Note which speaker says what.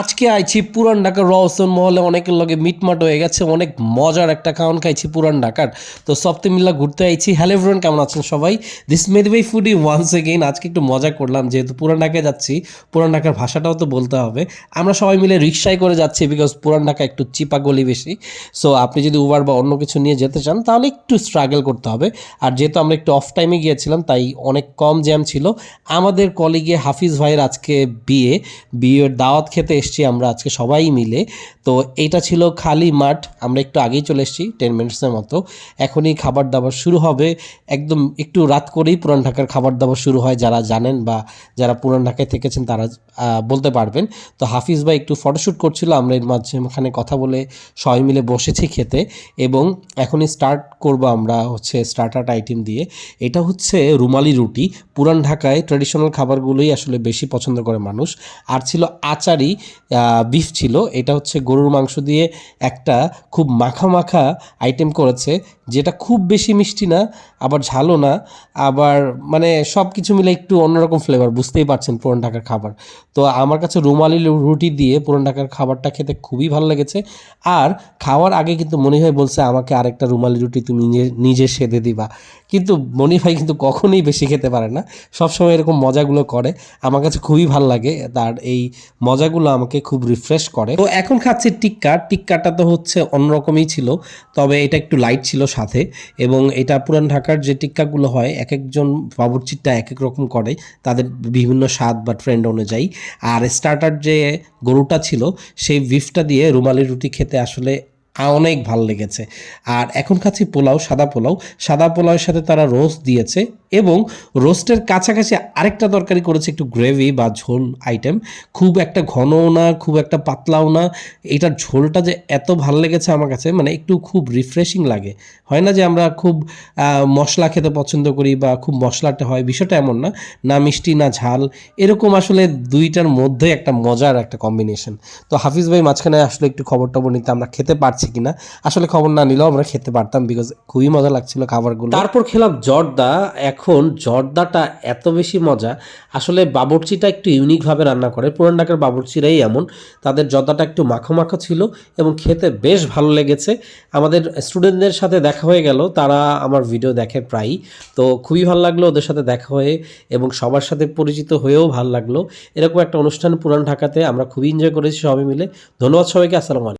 Speaker 1: আজকে আইছি পুরান ঢাকার রওসন মহলে, অনেকের লগে মিটমাট হয়ে গেছে, অনেক মজার একটা খাওয়ান খাইছি পুরান ঢাকার। তো সপ্তাহ মিল্লা ঘুরতে আইছি। হ্যালো এভরিওয়ান কেমন আছেন সবাই? দিস মেদবাই ফুডি ওয়ান্স এগেইন আজকে একটু মজা করলাম, যেহেতু পুরান ঢাকায় যাচ্ছি, পুরান ঢাকার ভাষাটাও তো বলতে হবে। আমরা সবাই মিলে রিক্সায় করে যাচ্ছি বিকজ পুরান ঢাকা একটু চিপা গলি বেশি। সো আপনি যদি উবার বা অন্য কিছু নিয়ে যেতে চান, তাহলে একটু স্ট্রাগল করতে হবে। আর যেহেতু আমরা একটু অফ টাইমে গিয়েছিলাম, তাই অনেক কম জ্যাম ছিল। আমাদের কলিগে হাফিজ ভাইয়ের আজকে বিয়ে। বিয়ের দাওয়াত খেতে এসেছি আমরা আজকে সবাই মিলে। তো এটা ছিল খালি মাঠ, আমরা একটু আগেই চলে এসেছি টেন মিনিটসের মতো। এখনই খাবার দাবার শুরু হবে। একদম একটু রাত করেই পুরান ঢাকার খাবার দাবার শুরু হয়, যারা জানেন বা যারা পুরান ঢাকায় থেকেছেন তারা বলতে পারবেন। তো হাফিজ ভাই একটু ফটোশ্যুট করছিল, আমরা এর মাঝখানে কথা বলে সবাই মিলে বসেছি খেতে এবং এখনই স্টার্ট করব আমরা হচ্ছে স্টার্টার আইটেম দিয়ে। এটা হচ্ছে রুমালি রুটি। পুরান ঢাকায় ট্র্যাডিশনাল খাবারগুলোই আসলে বেশি পছন্দ করে মানুষ। আর ছিল আচারি। বিফ ছিল। এটা হচ্ছে গরুর মাংস দিয়ে একটা খুব মাখা মাখা আইটেম করেছে। যেটা খুব বেশি মিষ্টি না, আবার ঝালও না, আবার মানে সব কিছু মিলে একটু অন্যরকম ফ্লেভার বুঝতেই পারছেন পুরান ঢাকার খাবার। তো আমার কাছে রুমালি রুটি দিয়ে পুরান ঢাকার খাবারটা খেতে খুবই ভালো লেগেছে। আর খাওয়ার আগে কিন্তু মনি ভাই বলছে, আমাকে আরেকটা রুমালি রুটি তুমি নিজে নিজে সেধে দিবা। কিন্তু মনি ভাই কিন্তু কখনোই বেশি খেতে পারে না। সবসময় এরকম মজাগুলো করে। আমার কাছে খুবই ভালো লাগে, তার এই মজাগুলো আমাকে খুব রিফ্রেশ করে। তো এখন খাচ্ছি টিক্কা। টিক্কাটা তো হচ্ছে অন্যরকমই ছিল, তবে এটা একটু লাইট ছিল সাথে এবং এটা পুরান ঢাকার যে টিক্কাগুলো হয় এক একজন বাবুরচিটটা এক এক রকম করে, তাদের বিভিন্ন স্বাদ বা ট্রেন্ড অনুযায়ী। আর স্টার্টার যে গরুটা ছিল, সেই বিফটা দিয়ে রুমালি রুটি খেতে আসলে অনেক ভালো লেগেছে। আর এখন খাচ্ছি পোলাও, সাদা পোলাও, সাদা পোলাওয়ের সাথে তারা রোস্ট দিয়েছে। এবং রোস্টের কাছাকাছি আরেকটা তরকারি করেছে একটু গ্রেভি বা ঝোল আইটেম। খুব একটা ঘনও না, খুব একটা পাতলাও না। এটার ঝোলটা যে এত ভালো লেগেছে আমার কাছে মানে একটু খুব রিফ্রেশিং লাগে। হয় না যে আমরা খুব মশলা খেতে পছন্দ করি বা খুব মশলাটা হয়, বিষয়টা এমন না। না মিষ্টি, না ঝাল, এরকম আসলে দুইটার মধ্যে একটা মজার একটা কম্বিনেশন তো হাফিজ ভাই মাঝখানে আসলে একটু খবর টবর নিতে আমরা খেতে পারছি কিনা? আসলে খবর না নিলেও আমরা খেতে পারতাম বিকজ খুবই মজা লাগছিল খাবারগুলো। তারপর খেলাম জর্দা এখন জর্দাটা এত বেশি মজা। আসলে বাবরচিটা একটু ইউনিকভাবে রান্না করে। পুরান ঢাকার বাবরচিরাই এমন। তাদের জর্দাটা একটু মাখো মাখো ছিল এবং খেতে বেশ ভালো লেগেছে। আমাদের স্টুডেন্টদের সাথে দেখা হয়ে গেল। তারা আমার ভিডিও দেখে প্রায়ই। তো খুবই ভালো লাগল ওদের সাথে দেখা হয়ে এবং সবার সাথে পরিচিত হয়েও ভালো লাগল। এরকম একটা অনুষ্ঠান পুরান ঢাকাতে আমরা খুবই এনজয় করেছি সবাই মিলে। ধন্যবাদ সবাইকে। আসসালামু আলাইকুম।